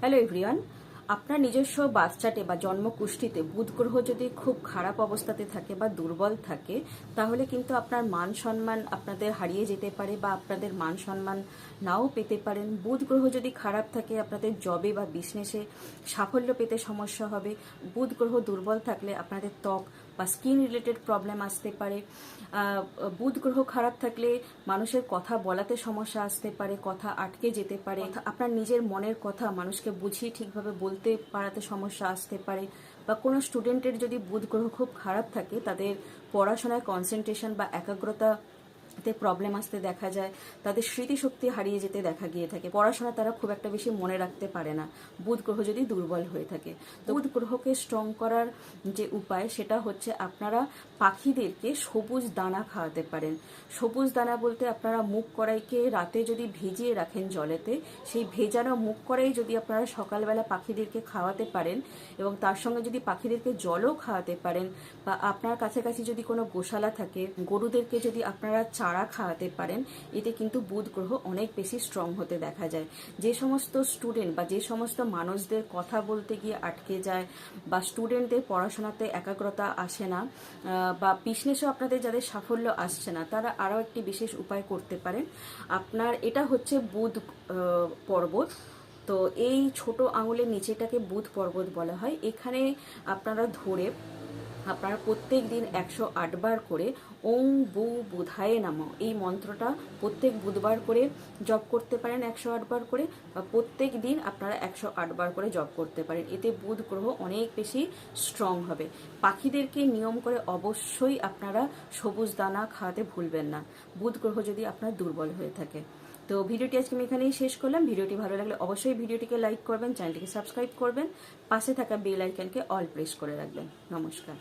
Hello everyone, আপনার নিজস্ব বাচ্চাটে বা জন্মকুষ্ঠিতে বুধ গ্রহ যদি খুব খারাপ অবস্থাতে থাকে বা দুর্বল থাকে, তাহলে কিন্তু আপনার মান সম্মান আপনাদের হারিয়ে যেতে পারে বা আপনাদের মান সম্মান নাও পেতে পারেন। বুধ গ্রহ যদি খারাপ থাকে, আপনাদের জবে বা বিজনেসে সাফল্য পেতে সমস্যা হবে। বুধ গ্রহ দুর্বল থাকলে আপনাদের ত্বক বা স্কিন রিলেটেড প্রবলেম আসতে পারে বুধ গ্রহ খারাপ থাকলে মানুষের কথা বলাতে সমস্যা আসতে পারে কথা আটকে যেতে পারে আপনার নিজের মনের কথা মানুষকে বুঝিয়ে ঠিকভাবে বলতে পারাতে সমস্যা আসতে পারে বা কোনো স্টুডেন্টের যদি বুধ গ্রহ খুব খারাপ থাকে তাদের পড়াশোনায় কনসেন্ট্রেশন বা একাগ্রতা তে প্রবলেম আসতে দেখা যায়, তাদের স্মৃতিশক্তি হারিয়ে যেতে দেখা গিয়ে থাকে। পড়াশোনা তারা খুব একটা বেশি মনে রাখতে পারে না। বুধ গ্রহ যদি দুর্বল হয়ে থাকে, তো বুধ গ্রহকে স্ট্রং করার যে উপায়, সেটা হচ্ছে আপনারা পাখিদেরকে সবুজ দানা খাওয়াতে পারেন। সবুজ দানা বলতে আপনারা মুখ কড়াইকে রাতে যদি ভিজিয়ে রাখেন জলেতে, সেই ভেজানো মুখ কড়াই যদি আপনারা সকালবেলা পাখিদেরকে খাওয়াতে পারেন এবং তার সঙ্গে যদি পাখিদেরকে জলও খাওয়াতে পারেন বা আপনার কাছাকাছি যদি কোনো গোশালা থাকে, গরুদেরকে যদি আপনারা চারা খাওয়াতে পারেন। এতে কিন্তু বুধ গ্রহ অনেক বেশি স্ট্রং হতে দেখা যায়। যে সমস্ত স্টুডেন্ট বা যে সমস্ত মানুষদের কথা বলতে গিয়ে আটকে যায় বা স্টুডেন্টদের পড়াশোনাতে একাগ্রতা আসে না বা বিজনেসও আপনাদের যাদের সাফল্য আসছে না, তারা আরও একটি বিশেষ উপায় করতে পারেন। আপনার এটা হচ্ছে বুধ পর্বত। তো এই ছোট আঙুলের নিচেটাকে বুধ পর্বত বলা হয়। এখানে আপনারা ধরে আপনারা প্রত্যেক দিন একশো আটবার করে ওং বু বুধায়ে নাম। এই মন্ত্রটা প্রত্যেক বুধবার করে জপ করতে পারেন একশো আটবার করে বা প্রত্যেক দিন আপনারা একশো আটবার করে জপ করতে পারেন। এতে বুধ গ্রহ অনেক বেশি স্ট্রং হবে। পাখিদেরকে নিয়ম করে অবশ্যই আপনারা সবুজ দানা খাওয়াতে ভুলবেন না। বুধ গ্রহ যদি আপনার দুর্বল হয়ে থাকে। তো ভিডিওটি আজকে আমি এখানেই শেষ করলাম। ভিডিওটি ভালো লাগলে অবশ্যই ভিডিওটিকে লাইক করবেন, চ্যানেলটিকে সাবস্ক্রাইব করবেন, পাশে থাকা বেল আইকনকে অল প্রেস করে রাখবেন। নমস্কার।